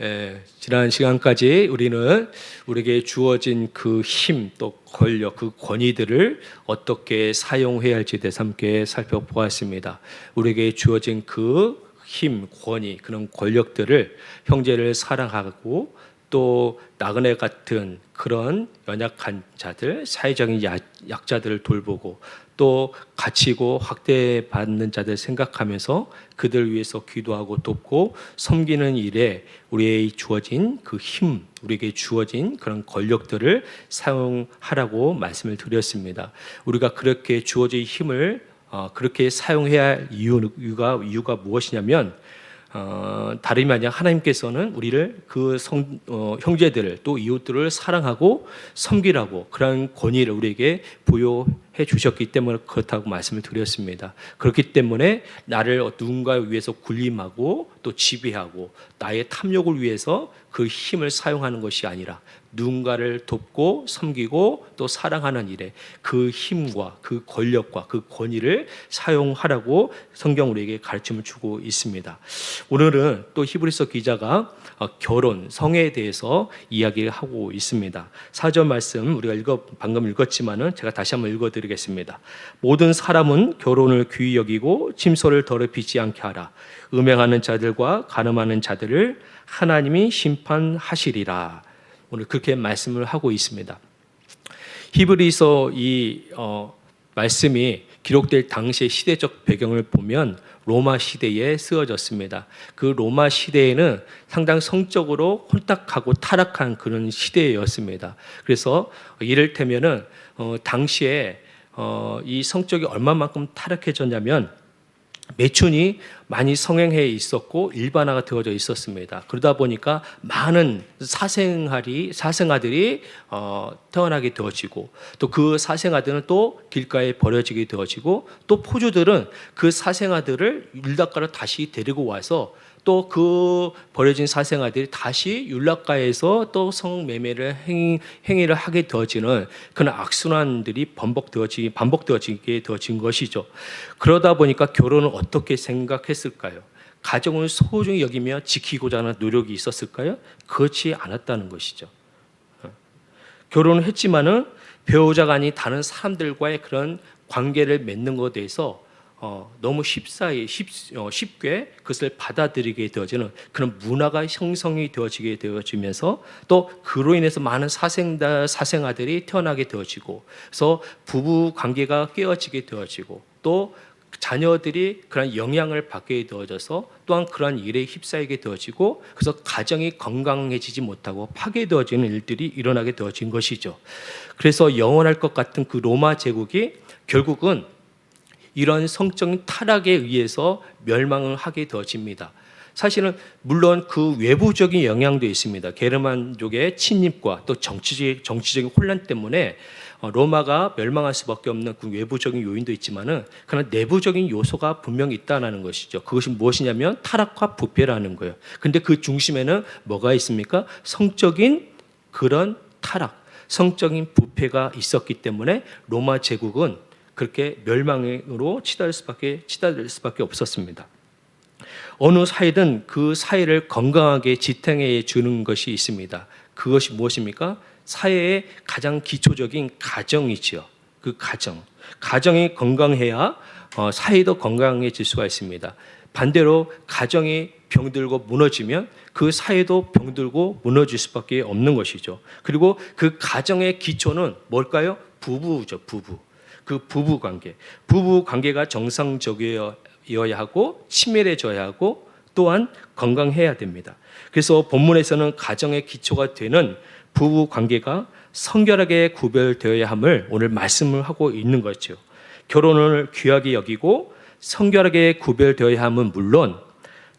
에, 지난 시간까지 우리는 우리에게 주어진 그 힘, 또 권력, 그 권위들을 어떻게 사용해야 할지에 대해서 함께 살펴보았습니다. 우리에게 주어진 그 힘, 권위, 그런 권력들을 형제를 사랑하고 또 나그네 같은 그런 연약한 자들, 사회적인 야- 약자들을 돌보고 또 갇히고 학대받는 자들 생각하면서 그들 위해서 기도하고 돕고 섬기는 일에 우리의 주어진 그 힘, 우리에게 주어진 그런 권력들을 사용하라고 말씀을 드렸습니다. 우리가 그렇게 주어진 힘을 어, 그렇게 사용해야 할 이유, 이유가, 이유가 무엇이냐면 어, 다름이 아니라 하나님께서는 우리를 그 성, 어, 형제들을 또 이웃들을 사랑하고 섬기라고 그런 권위를 우리에게 부여해 주셨기 때문에 그렇다고 말씀을 드렸습니다. 그렇기 때문에 나를 누군가 위해서 군림하고 또 지배하고 나의 탐욕을 위해서 그 힘을 사용하는 것이 아니라 누군가를 돕고 섬기고 또 사랑하는 일에 그 힘과 그 권력과 그 권위를 사용하라고 성경 우리에게 가르침을 주고 있습니다. 오늘은 또 히브리서 기자가 어, 결혼, 성에 대해서 이야기를 하고 있습니다. 사절 말씀 우리가 읽어 방금 읽었지만은 제가 다시 한번 읽어 드리겠습니다. 모든 사람은 결혼을 귀히 여기고 침소를 더럽히지 않게 하라. 음행하는 자들과 가늠하는 자들을 하나님이 심판하시리라. 오늘 그렇게 말씀을 하고 있습니다. 히브리서 이 어, 말씀이 기록될 당시의 시대적 배경을 보면 로마 시대에 쓰여졌습니다. 그 로마 시대에는 상당히 성적으로 혼탁하고 타락한 그런 시대였습니다. 그래서 이를테면은 어, 당시에 어, 이 성적이 얼마만큼 타락해졌냐면 매춘이 많이 성행해 있었고 일반화가 되어져 있었습니다. 그러다 보니까 많은 사생아리 사생아들이 어, 태어나게 되어지고 또 그 사생아들은 또 길가에 버려지게 되어지고 또 포주들은 그 사생아들을 율락가로 다시 데리고 와서 또 그 버려진 사생아들이 다시 율락가에서 또 성매매를 행, 행위를 하게 되어지는 그런 악순환들이 반복되어지 반복되어지게 되어진 것이죠. 그러다 보니까 결혼을 어떻게 생각했을까요? 가정을 소중히 여기며 지키고자 하는 노력이 있었을까요? 그렇지 않았다는 것이죠. 어. 결혼을 했지만은 배우자가 아닌 다른 사람들과의 그런 관계를 맺는 것에 대해서 어, 너무 쉽사이 쉽, 어, 쉽게 그것을 받아들이게 되어지는 그런 문화가 형성이 되어지게 되어지면서 또 그로 인해서 많은 사생다 사생아들이 태어나게 되어지고 그래서 부부 관계가 깨어지게 되어지고 또 자녀들이 그런 영향을 받게 되어져서 또한 그러한 일에 휩싸이게 되어지고 그래서 가정이 건강해지지 못하고 파괴되어지는 일들이 일어나게 되어진 것이죠. 그래서 영원할 것 같은 그 로마 제국이 결국은 이런 성적인 타락에 의해서 멸망을 하게 되어집니다. 사실은 물론 그 외부적인 영향도 있습니다. 게르만족의 침입과 또 정치적 정치적인 혼란 때문에 어, 로마가 멸망할 수밖에 없는 그 외부적인 요인도 있지만은 그러나 내부적인 요소가 분명히 있다는 것이죠. 그것이 무엇이냐면 타락과 부패라는 거예요. 근데 그 중심에는 뭐가 있습니까? 성적인 그런 타락, 성적인 부패가 있었기 때문에 로마 제국은 그렇게 멸망으로 치달을 수밖에 치달을 수밖에 없었습니다. 어느 사회든 그 사회를 건강하게 지탱해 주는 것이 있습니다. 그것이 무엇입니까? 사회의 가장 기초적인 가정이지요. 그 가정. 가정이 건강해야 어, 사회도 건강해질 수가 있습니다. 반대로 가정이 병들고 무너지면 그 사회도 병들고 무너질 수밖에 없는 것이죠. 그리고 그 가정의 기초는 뭘까요? 부부죠, 부부. 그 부부 관계. 부부 관계가 정상적이어야 하고 친밀해져야 하고 또한 건강해야 됩니다. 그래서 본문에서는 가정의 기초가 되는 부부 관계가 성결하게 구별되어야 함을 오늘 말씀을 하고 있는 거죠. 결혼을 귀하게 여기고 성결하게 구별되어야 함은 물론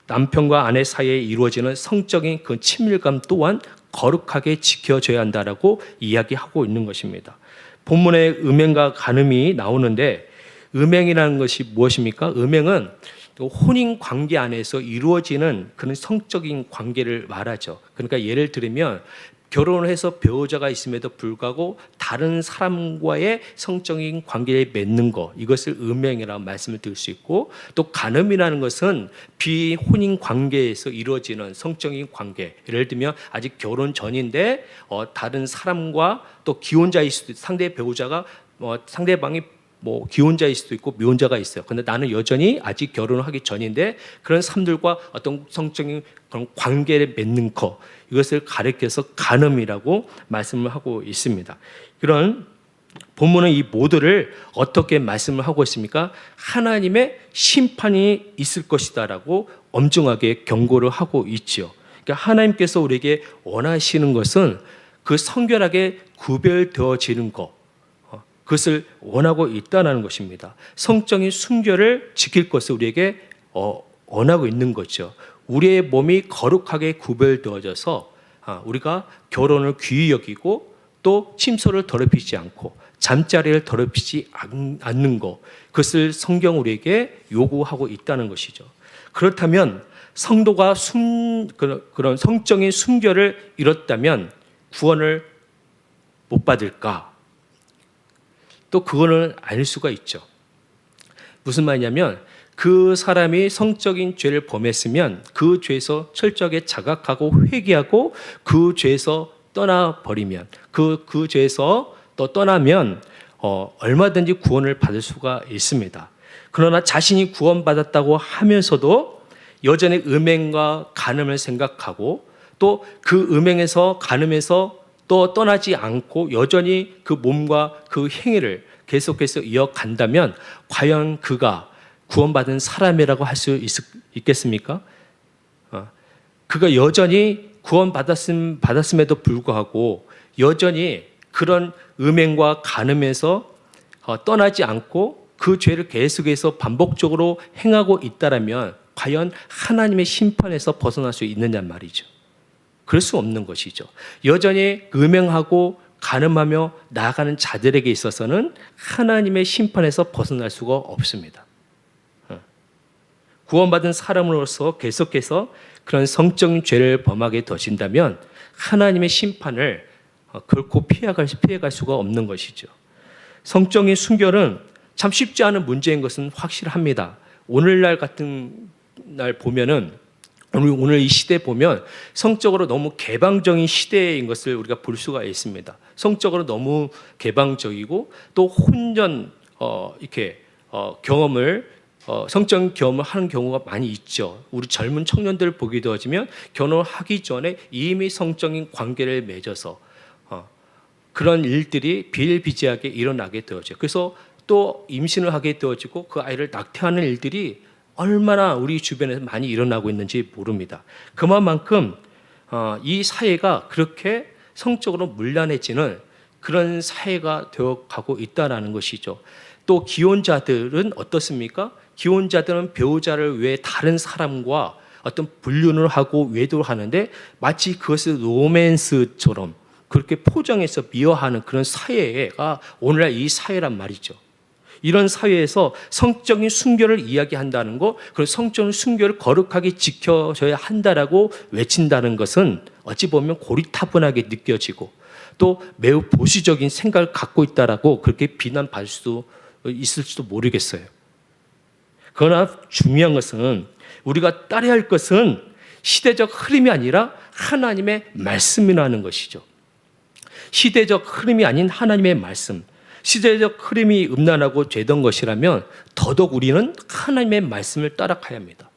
남편과 아내 사이에 이루어지는 성적인 그 친밀감 또한 거룩하게 지켜져야 한다라고 이야기하고 있는 것입니다. 본문에 음행과 간음이 나오는데 음행이라는 것이 무엇입니까? 음행은 혼인 관계 안에서 이루어지는 그런 성적인 관계를 말하죠. 그러니까 예를 들면 결혼을 해서 배우자가 있음에도 불구하고 다른 사람과의 성적인 관계를 맺는 것 이것을 음행이라고 말씀을 드릴 수 있고 또 간음이라는 것은 비혼인 관계에서 이루어지는 성적인 관계. 예를 들면 아직 결혼 전인데 어, 다른 사람과 또 기혼자일 수도 있- 상대 배우자가 어, 상대방이 뭐 기혼자일 수도 있고 미혼자가 있어요. 근데 나는 여전히 아직 결혼을 하기 전인데 그런 사람들과 어떤 성적인 그런 관계를 맺는 것 이것을 가리켜서 간음이라고 말씀을 하고 있습니다. 그런 본문은 이 모두를 어떻게 말씀을 하고 있습니까? 하나님의 심판이 있을 것이다라고 엄중하게 경고를 하고 있지요. 그러니까 하나님께서 우리에게 원하시는 것은 그 성결하게 구별되어지는 것, 어, 그것을 원하고 있다는 것입니다. 성적인 순결을 지킬 것을 우리에게 어, 원하고 있는 거죠. 우리의 몸이 거룩하게 구별되어져서 아, 우리가 결혼을 귀히 여기고 또 침소를 더럽히지 않고 잠자리를 더럽히지 않- 않는 것 그것을 성경 우리에게 요구하고 있다는 것이죠. 그렇다면 성도가 순 그런, 그런 성적인 순결을 잃었다면 구원을 못 받을까? 또 그거는 알 수가 있죠. 무슨 말이냐면 그 사람이 성적인 죄를 범했으면 그 죄에서 철저하게 자각하고 회개하고 그 죄에서 떠나 버리면 그 그 죄에서 또 떠나면 어, 얼마든지 구원을 받을 수가 있습니다. 그러나 자신이 구원받았다고 하면서도 여전히 음행과 간음을 생각하고 또 그 음행에서 간음에서 또 떠나지 않고 여전히 그 몸과 그 행위를 계속해서 이어간다면 과연 그가 구원받은 사람이라고 할 수 있겠습니까? 어, 그가 여전히 구원받았음 받았음에도 불구하고 여전히 그런 음행과 간음에서 어, 떠나지 않고 그 죄를 계속해서 반복적으로 행하고 있다라면 과연 하나님의 심판에서 벗어날 수 있느냐 말이죠. 그럴 수 없는 것이죠. 여전히 음행하고 간음하며 나아가는 자들에게 있어서는 하나님의 심판에서 벗어날 수가 없습니다. 어. 구원받은 사람으로서 계속해서 그런 성적인 죄를 범하게 되신다면 하나님의 심판을 어, 결코 피해갈, 피해갈 수가 없는 것이죠. 성적인 순결은 참 쉽지 않은 문제인 것은 확실합니다. 오늘날 같은 날 보면은 오늘, 오늘 이 시대 보면 성적으로 너무 개방적인 시대인 것을 우리가 볼 수가 있습니다. 성적으로 너무 개방적이고 또 혼전 어, 이렇게 어, 경험을 어, 성적 경험을 하는 경우가 많이 있죠. 우리 젊은 청년들 보게 되어지면 결혼하기 전에 이미 성적인 관계를 맺어서 어, 그런 일들이 비일비재하게 일어나게 되어져. 그래서 또 임신을 하게 되어지고 그 아이를 낙태하는 일들이 얼마나 우리 주변에서 많이 일어나고 있는지 모릅니다. 그만큼 어, 이 사회가 그렇게 성적으로 물란해지는 그런 사회가 되어가고 있다라는 것이죠. 또 기혼자들은 어떻습니까? 기혼자들은 배우자를 외 다른 사람과 어떤 불륜을 하고 외도를 하는데 마치 그것을 로맨스처럼 그렇게 포장해서 미워하는 그런 사회가 오늘날 이 사회란 말이죠. 이런 사회에서 성적인 순결을 이야기한다는 것, 그리고 성적인 순결을 거룩하게 지켜져야 한다라고 외친다는 것은 어찌 보면 고리타분하게 느껴지고 또 매우 보수적인 생각을 갖고 있다라고 그렇게 비난받을 수도 있을지도 모르겠어요. 그러나 중요한 것은 우리가 따라야 할 것은 시대적 흐름이 아니라 하나님의 말씀이라는 것이죠. 시대적 흐름이 아닌 하나님의 말씀. 시대적 흐름이 음란하고 되던 것이라면 더더욱 우리는 하나님의 말씀을 따라가야 합니다.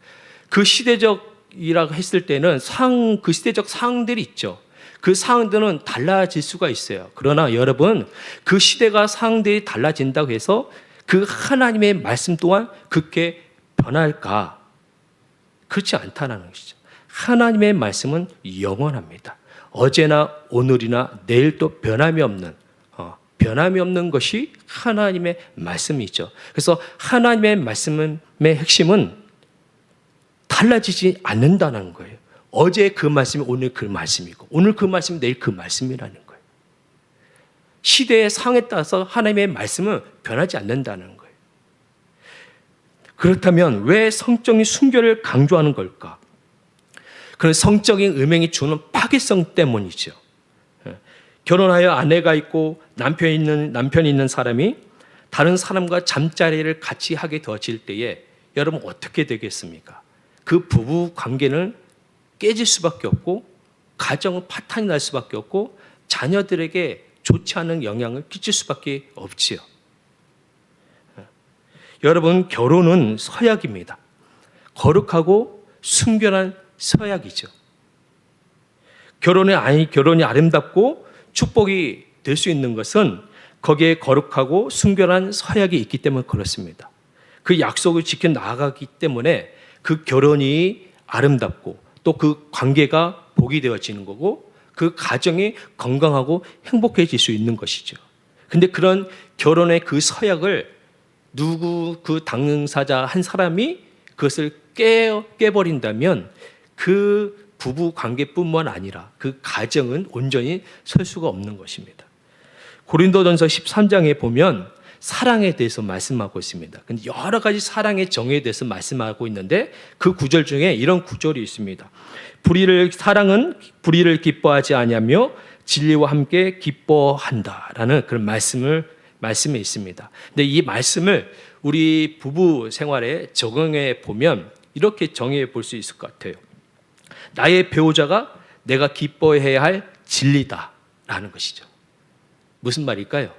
그 시대적이라고 했을 때는 상, 그 시대적 상황들이 있죠. 그 상황들은 달라질 수가 있어요. 그러나 여러분, 그 시대가 상황들이 달라진다고 해서 그 하나님의 말씀 또한 그렇게 변할까? 그렇지 않다는 것이죠. 하나님의 말씀은 영원합니다. 어제나 오늘이나 내일도 변함이 없는 어, 변함이 없는 것이 하나님의 말씀이죠. 그래서 하나님의 말씀의 핵심은 달라지지 않는다는 거예요. 어제 그 말씀이 오늘 그 말씀이고 오늘 그 말씀이 내일 그 말씀이라는 거예요. 시대의 상에 따라서 하나님의 말씀은 변하지 않는다는 거예요. 그렇다면 왜 성적인 순결을 강조하는 걸까? 그런 성적인 음행이 주는 파괴성 때문이죠. 결혼하여 아내가 있고 남편 있는 남편이 있는 사람이 다른 사람과 잠자리를 같이 하게 되어질 때에 여러분 어떻게 되겠습니까? 그 부부 관계는 깨질 수밖에 없고 가정은 파탄이 날 수밖에 없고 자녀들에게 좋지 않은 영향을 끼칠 수밖에 없지요. 여러분 결혼은 서약입니다. 거룩하고 순결한 서약이죠. 결혼이 아니 결혼이 아름답고 축복이 될 수 있는 것은 거기에 거룩하고 순결한 서약이 있기 때문에 그렇습니다. 그 약속을 지켜 나아가기 때문에 그 결혼이 아름답고 또 그 관계가 복이 되어지는 거고 그 가정이 건강하고 행복해질 수 있는 것이죠. 근데 그런 결혼의 그 서약을 누구 그 당사자 한 사람이 그것을 깨, 깨버린다면 그 부부 관계뿐만 아니라 그 가정은 온전히 설 수가 없는 것입니다. 고린도전서 13장에 보면 사랑에 대해서 말씀하고 있습니다. 근데 여러 가지 사랑의 정의에 대해서 말씀하고 있는데 그 구절 중에 이런 구절이 있습니다. 불의를 사랑은 불의를 기뻐하지 아니하며 진리와 함께 기뻐한다라는 그런 말씀을 말씀에 있습니다. 근데 이 말씀을 우리 부부 생활에 적용해 보면 이렇게 정의해 볼 수 있을 것 같아요. 나의 배우자가 내가 기뻐해야 할 진리다라는 것이죠. 무슨 말일까요?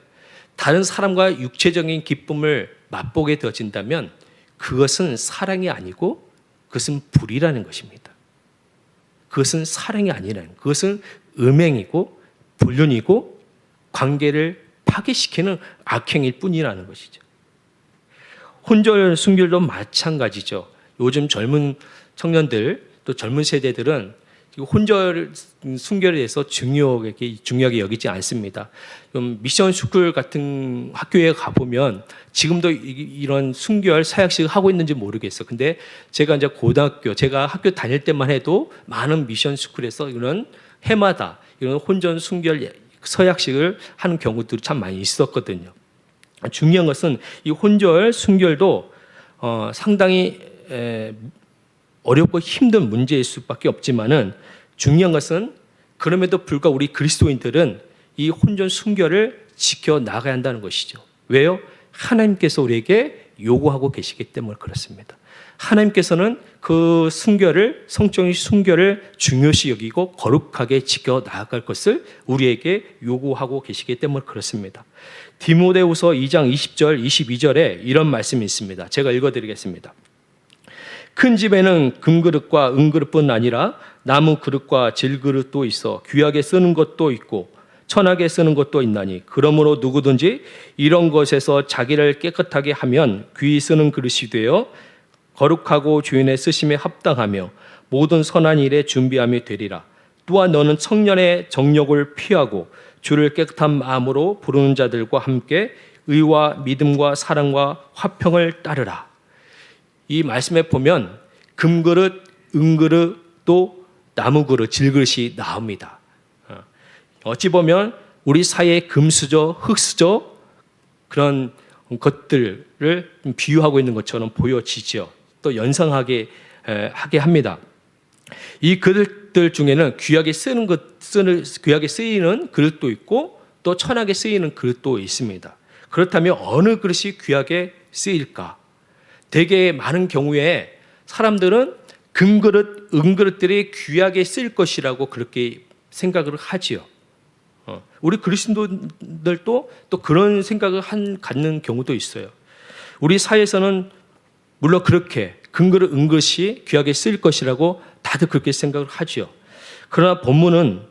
다른 사람과 육체적인 기쁨을 맛보게 되어진다면 그것은 사랑이 아니고 그것은 불이라는 것입니다. 그것은 사랑이 아니라는 그것은 음행이고 불륜이고 관계를 파괴시키는 악행일 뿐이라는 것이죠. 혼절 순결도 마찬가지죠. 요즘 젊은 청년들 또 젊은 세대들은 혼절 순결에 대해서 중요하게 중요하게 여기지 않습니다. 좀 미션 스쿨 같은 학교에 가 보면 지금도 이런 순결 사약식을 하고 있는지 모르겠어. 근데 제가 이제 고등학교 제가 학교 다닐 때만 해도 많은 미션 스쿨에서 이런 해마다 이런 혼전 순결 서약식을 하는 경우들이 참 많이 있었거든요. 중요한 것은 이 혼절 순결도 어, 상당히 에, 어렵고 힘든 문제일 수밖에 없지만은 중요한 것은 그럼에도 불구하고 우리 그리스도인들은 이 혼전 순결을 지켜 나가야 한다는 것이죠. 왜요? 하나님께서 우리에게 요구하고 계시기 때문에 그렇습니다. 하나님께서는 그 순결을 성적인 순결을 중요시 여기고 거룩하게 지켜 나아갈 것을 우리에게 요구하고 계시기 때문에 그렇습니다. 디모데후서 2장 20절 22절에 이런 말씀이 있습니다. 제가 읽어 드리겠습니다. 큰 집에는 금그릇과 은그릇뿐 아니라 나무 그릇과 질그릇도 있어 귀하게 쓰는 것도 있고 천하게 쓰는 것도 있나니 그러므로 누구든지 이런 것에서 자기를 깨끗하게 하면 귀히 쓰는 그릇이 되어 거룩하고 주인의 쓰심에 합당하며 모든 선한 일에 준비함이 되리라. 또한 너는 청년의 정욕을 피하고 주를 깨끗한 마음으로 부르는 자들과 함께 의와 믿음과 사랑과 화평을 따르라. 이 말씀에 보면 금그릇, 은그릇, 또 나무그릇, 질그릇이 나옵니다. 어, 어찌 보면 우리 사이에 금수저, 흙수저 그런 것들을 비유하고 있는 것처럼 보여지죠. 또 연상하게 하게 합니다. 이 그릇들 중에는 귀하게 쓰는 것, 쓰는 귀하게 쓰이는 그릇도 있고 또 천하게 쓰이는 그릇도 있습니다. 그렇다면 어느 그릇이 귀하게 쓰일까? 대개 많은 경우에 사람들은 금그릇, 은그릇들이 귀하게 쓰일 것이라고 그렇게 생각을 하지요. 어, 우리 그리스도들도 또 그런 생각을 한, 갖는 경우도 있어요. 우리 사회에서는 물론 그렇게 근거를 은것이 귀하게 쓰일 것이라고 다들 그렇게 생각을 하지요. 그러나 본문은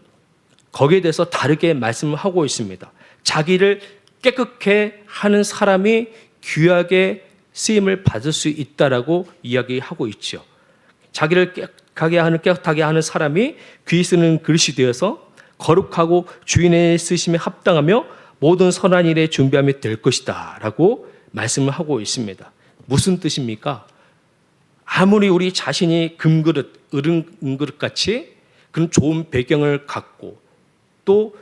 거기에 대해서 다르게 말씀을 하고 있습니다. 자기를 깨끗게 하는 사람이 귀하게 쓰임을 받을 수 있다라고 이야기하고 있죠. 자기를 깨끗하게 하는 깨끗하게 하는 사람이 귀 쓰는 그릇이 되어서 거룩하고 주인의 쓰심에 합당하며 모든 선한 일에 준비함이 될 것이다라고 말씀을 하고 있습니다. 무슨 뜻입니까? 아무리 우리 자신이 금그릇, 은그릇 같이 그런 좋은 배경을 갖고 또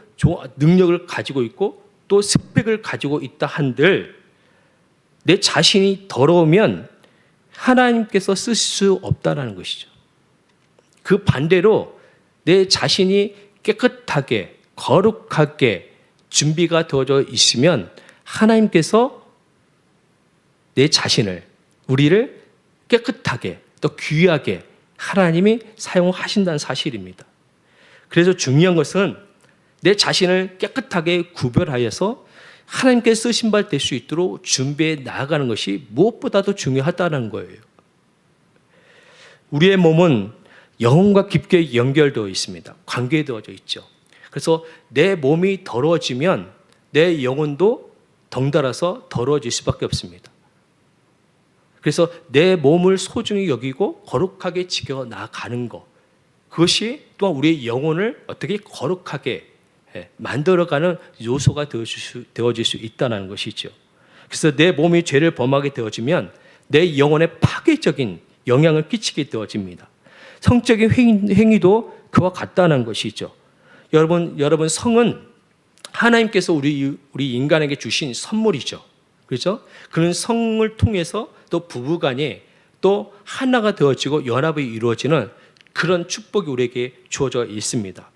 능력을 가지고 있고 또 스펙을 가지고 있다 한들 내 자신이 더러우면 하나님께서 쓰실 수 없다라는 것이죠. 그 반대로 내 자신이 깨끗하게 거룩하게 준비가 되어져 있으면 하나님께서 내 자신을 우리를 깨끗하게 또 귀하게 하나님이 사용하신다는 사실입니다. 그래서 중요한 것은 내 자신을 깨끗하게 구별하여서 하나님께 쓰신 바될수 있도록 준비해 나아가는 것이 무엇보다도 중요하다는 거예요. 우리의 몸은 영혼과 깊게 연결되어 있습니다. 관계되어져 있죠. 그래서 내 몸이 더러워지면 내 영혼도 덩달아서 더러워질 수밖에 없습니다. 그래서 내 몸을 소중히 여기고 거룩하게 지켜 나가는 것. 그것이 또한 우리의 영혼을 어떻게 거룩하게 예, 만들어가는 요소가 되어질 수, 있다는 것이죠. 그래서 내 몸이 죄를 범하게 되어지면 내 영혼에 파괴적인 영향을 끼치게 되어집니다. 성적인 행위, 도 그와 같다는 것이죠. 여러분, 여러분 성은 하나님께서 우리 우리 인간에게 주신 선물이죠. 그렇죠? 그런 성을 통해서 또 부부간에 또 하나가 되어지고 연합이 이루어지는 그런 축복이 우리에게 주어져 있습니다.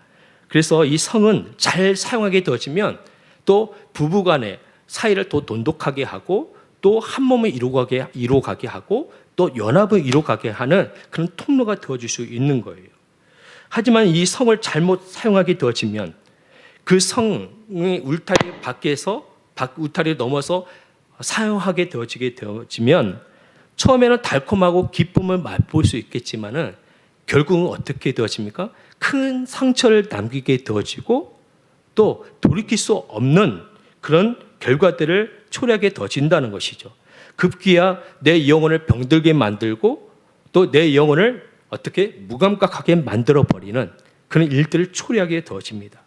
그래서 이 성은 잘 사용하게 되어지면 또 부부 간의 사이를 더 돈독하게 하고 또 한 몸을 이루어가게, 이루어가게 하고 또 연합을 이루어가게 하는 그런 통로가 되어줄 수 있는 거예요. 하지만 이 성을 잘못 사용하게 되어지면 그 성의 울타리 밖에서 울타리를 넘어서 사용하게 되어지게 되어지면 처음에는 달콤하고 기쁨을 맛볼 수 있겠지만은 결국은 어떻게 되어집니까? 큰 상처를 남기게 되어지고 또 돌이킬 수 없는 그런 결과들을 초래하게 되어진다는 것이죠. 급기야 내 영혼을 병들게 만들고 또 내 영혼을 어떻게 무감각하게 만들어 버리는 그런 일들을 초래하게 되어집니다.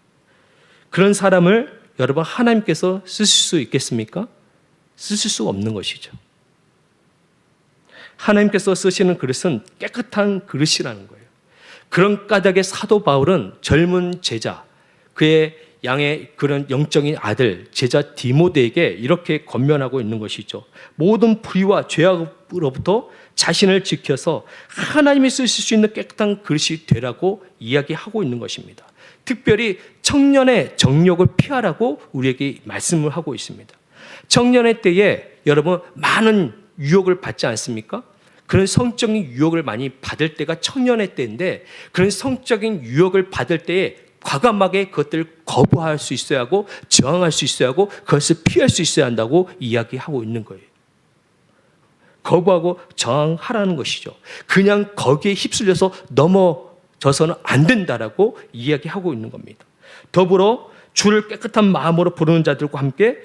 그런 사람을 여러분 하나님께서 쓰실 수 있겠습니까? 쓰실 수 없는 것이죠. 하나님께서 쓰시는 그릇은 깨끗한 그릇이라는 거예요. 그런 까닭에 사도 바울은 젊은 제자, 그의 양의 그런 영적인 아들, 제자 디모데에게 이렇게 권면하고 있는 것이죠. 모든 불의와 죄악으로부터 자신을 지켜서 하나님이 쓰실 수 있는 깨끗한 그릇이 되라고 이야기하고 있는 것입니다. 특별히 청년의 정욕을 피하라고 우리에게 말씀을 하고 있습니다. 청년의 때에 여러분 많은 유혹을 받지 않습니까? 그런 성적인 유혹을 많이 받을 때가 청년의 때인데 그런 성적인 유혹을 받을 때에 과감하게 그것들을 거부할 수 있어야 하고 저항할 수 있어야 하고 그것을 피할 수 있어야 한다고 이야기하고 있는 거예요. 거부하고 저항하라는 것이죠. 그냥 거기에 휩쓸려서 넘어져서는 안 된다라고 이야기하고 있는 겁니다. 더불어 주를 깨끗한 마음으로 부르는 자들과 함께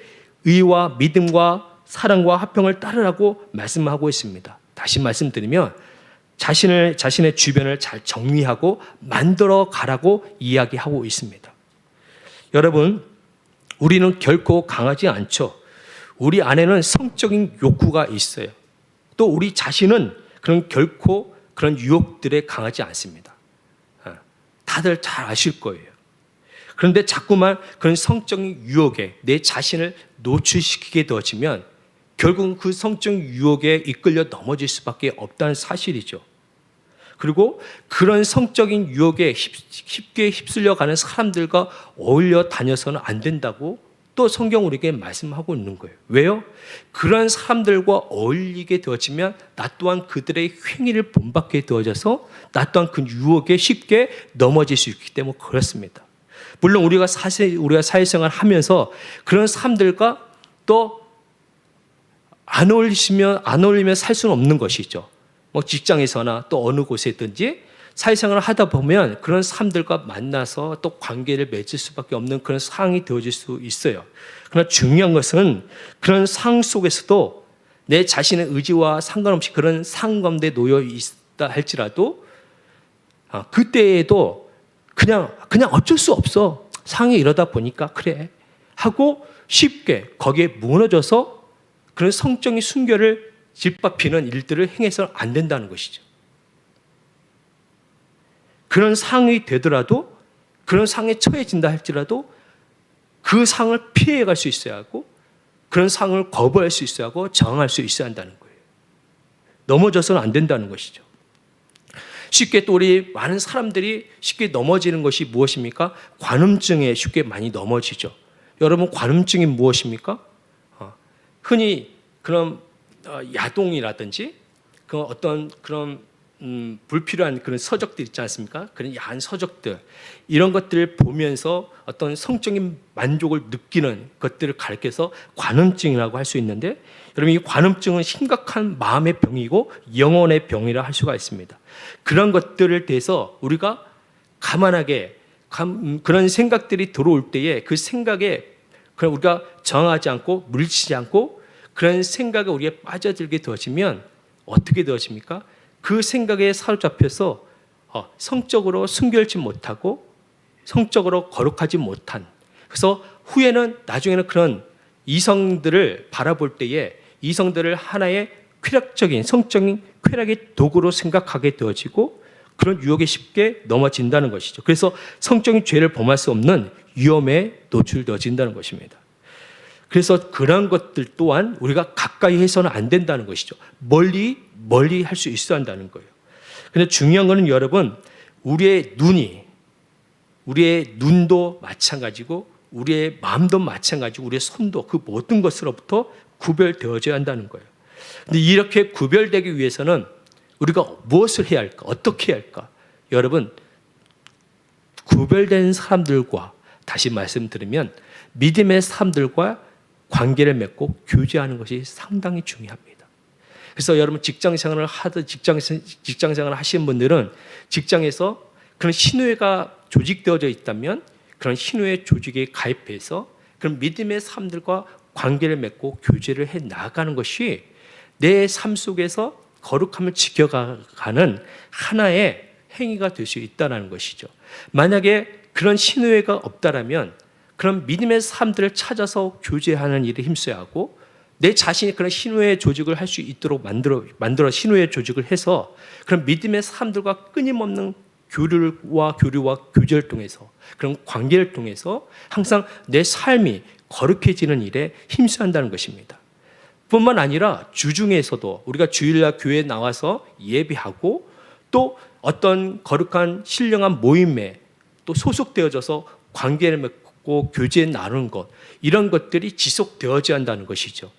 의와 믿음과 사랑과 화평을 따르라고 말씀하고 있습니다. 다시 말씀드리면 자신을 자신의 주변을 잘 정리하고 만들어 가라고 이야기하고 있습니다. 여러분, 우리는 결코 강하지 않죠. 우리 안에는 성적인 욕구가 있어요. 또 우리 자신은 그런 결코 그런 유혹들에 강하지 않습니다. 어, 다들 잘 아실 거예요. 그런데 자꾸만 그런 성적인 유혹에 내 자신을 노출시키게 되어지면 결국은 그 성적 유혹에 이끌려 넘어질 수밖에 없다는 사실이죠. 그리고 그런 성적인 유혹에 쉽게 휩쓸려 가는 사람들과 어울려 다녀서는 안 된다고 또 성경 우리에게 말씀하고 있는 거예요. 왜요? 그런 사람들과 어울리게 되어지면 나 또한 그들의 행위를 본받게 되어져서 나 또한 그 유혹에 쉽게 넘어질 수 있기 때문에 그렇습니다. 물론 우리가 사실 우리가 사회생활 하면서 그런 사람들과 또 안 어울리시면 안 어울리면 살 수는 없는 것이죠. 뭐 직장에서나 또 어느 곳에든지 사회생활을 하다 보면 그런 사람들과 만나서 또 관계를 맺을 수밖에 없는 그런 상황이 되어질 수 있어요. 그러나 중요한 것은 그런 상황 속에서도 내 자신의 의지와 상관없이 그런 상황 가운데 놓여 있다 할지라도 아, 그때에도 그냥 그냥 어쩔 수 없어 상황이 이러다 보니까 그래 하고 쉽게 거기에 무너져서 그런 성적인 순결을 짓밟히는 일들을 행해서는 안 된다는 것이죠. 그런 상이 되더라도 그런 상에 처해진다 할지라도 그 상을 피해 갈 수 있어야 하고 그런 상을 거부할 수 있어야 하고 저항할 수 있어야 한다는 거예요. 넘어져서는 안 된다는 것이죠. 쉽게 또 우리 많은 사람들이 쉽게 넘어지는 것이 무엇입니까? 관음증에 쉽게 많이 넘어지죠. 여러분 관음증이 무엇입니까? 어, 흔히 그런 어, 야동이라든지 그 어떤 그런 음, 불필요한 그런 서적들 있지 않습니까? 그런 야한 서적들 이런 것들을 보면서 어떤 성적인 만족을 느끼는 것들을 가리켜서 관음증이라고 할 수 있는데 여러분 이 관음증은 심각한 마음의 병이고 영혼의 병이라 할 수가 있습니다. 그런 것들을 대해서 우리가 가만하게 감- 음, 그런 생각들이 들어올 때에 그 생각에 그냥 우리가 정하지 않고 물리치지 않고 그런 생각에 우리가 빠져들게 되어지면 어떻게 되어집니까? 그 생각에 사로잡혀서 어, 성적으로 순결치 못하고 성적으로 거룩하지 못한 그래서 후에는 나중에는 그런 이성들을 바라볼 때에 이성들을 하나의 쾌락적인 성적인 쾌락의 도구로 생각하게 되어지고 그런 유혹에 쉽게 넘어진다는 것이죠. 그래서 성적인 죄를 범할 수 없는 위험에 노출되어진다는 것입니다. 그래서 그런 것들 또한 우리가 가까이 해서는 안 된다는 것이죠. 멀리 멀리 할 수 있어야 한다는 거예요. 근데 중요한 거는 여러분 우리의 눈이 우리의 눈도 마찬가지고 우리의 마음도 마찬가지고 우리의 손도 그 모든 것으로부터 구별되어져야 한다는 거예요. 근데 이렇게 구별되기 위해서는 우리가 무엇을 해야 할까? 어떻게 해야 할까? 여러분 구별된 사람들과 다시 말씀드리면 믿음의 사람들과 관계를 맺고 교제하는 것이 상당히 중요합니다. 그래서 여러분 직장 생활을 하듯 직장 직장 생활을 하시는 분들은 직장에서 그런 신우회가 조직되어져 있다면 그런 신우회 조직에 가입해서 그런 믿음의 사람들과 관계를 맺고 교제를 해 나가는 것이 내 삶 속에서 거룩함을 지켜가는 하나의 행위가 될 수 있다는 것이죠. 만약에 그런 신우회가 없다라면 그런 믿음의 사람들을 찾아서 교제하는 일에 힘써야 하고 내 자신이 그런 신우의 조직을 할 수 있도록 만들어 만들어 신우의 조직을 해서 그런 믿음의 사람들과 끊임없는 교류와 교류와 교제를 통해서 그런 관계를 통해서 항상 내 삶이 거룩해지는 일에 힘써야 한다는 것입니다. 뿐만 아니라 주중에서도 우리가 주일날 교회에 나와서 예배하고 또 어떤 거룩한 신령한 모임에 또 소속되어져서 관계를 맺고 교제 나누는 것 이런 것들이 지속되어져야 한다는 것이죠.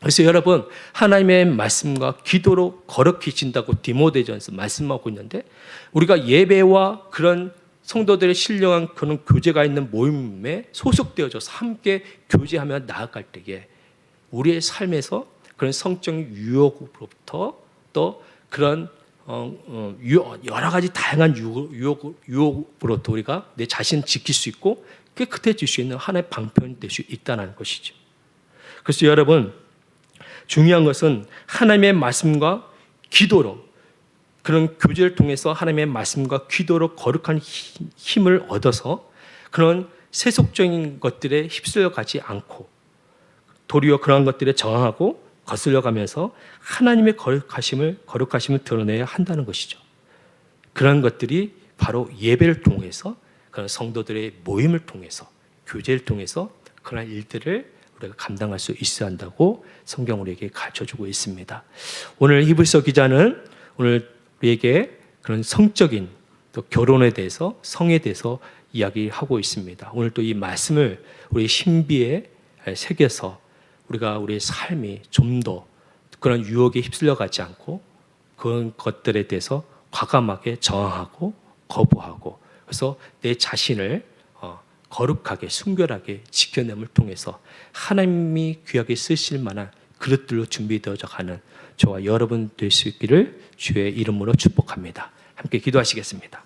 그래서 여러분 하나님의 말씀과 기도로 거룩해진다고 디모데전서 말씀하고 있는데 우리가 예배와 그런 성도들의 신령한 그런 교제가 있는 모임에 소속되어져서 함께 교제하며 나아갈 때에 우리의 삶에서 그런 성적인 유혹으로부터 또 그런 어, 어, 여러 가지 다양한 유혹, 유혹, 유혹으로부터 우리가 내 자신을 지킬 수 있고 깨끗해질 수 있는 하나의 방편이 될 수 있다는 것이죠. 그래서 여러분 중요한 것은 하나님의 말씀과 기도로 그런 교제를 통해서 하나님의 말씀과 기도로 거룩한 힘- 힘을 얻어서 그런 세속적인 것들에 휩쓸려 가지 않고 도리어 그러한 것들에 저항하고 거슬려 가면서 하나님의 거룩하심을 거룩하심을 드러내야 한다는 것이죠. 그런 것들이 바로 예배를 통해서 그런 성도들의 모임을 통해서 교제를 통해서 그런 일들을 우리가 감당할 수 있어야 한다고 성경 우리에게 가르쳐 주고 있습니다. 오늘 히브리서 기자는 오늘 우리에게 그런 성적인 또 결혼에 대해서 성에 대해서 이야기하고 있습니다. 오늘 또 이 말씀을 우리 신비에 새겨서 우리가 우리의 삶이 좀 더 그런 유혹에 휩쓸려 가지 않고 그런 것들에 대해서 과감하게 저항하고 거부하고 그래서 내 자신을 어, 거룩하게 순결하게 지켜냄을 통해서 하나님이 귀하게 쓰실 만한 그릇들로 준비되어져 가는 저와 여러분 될 수 있기를 주의 이름으로 축복합니다. 함께 기도하시겠습니다.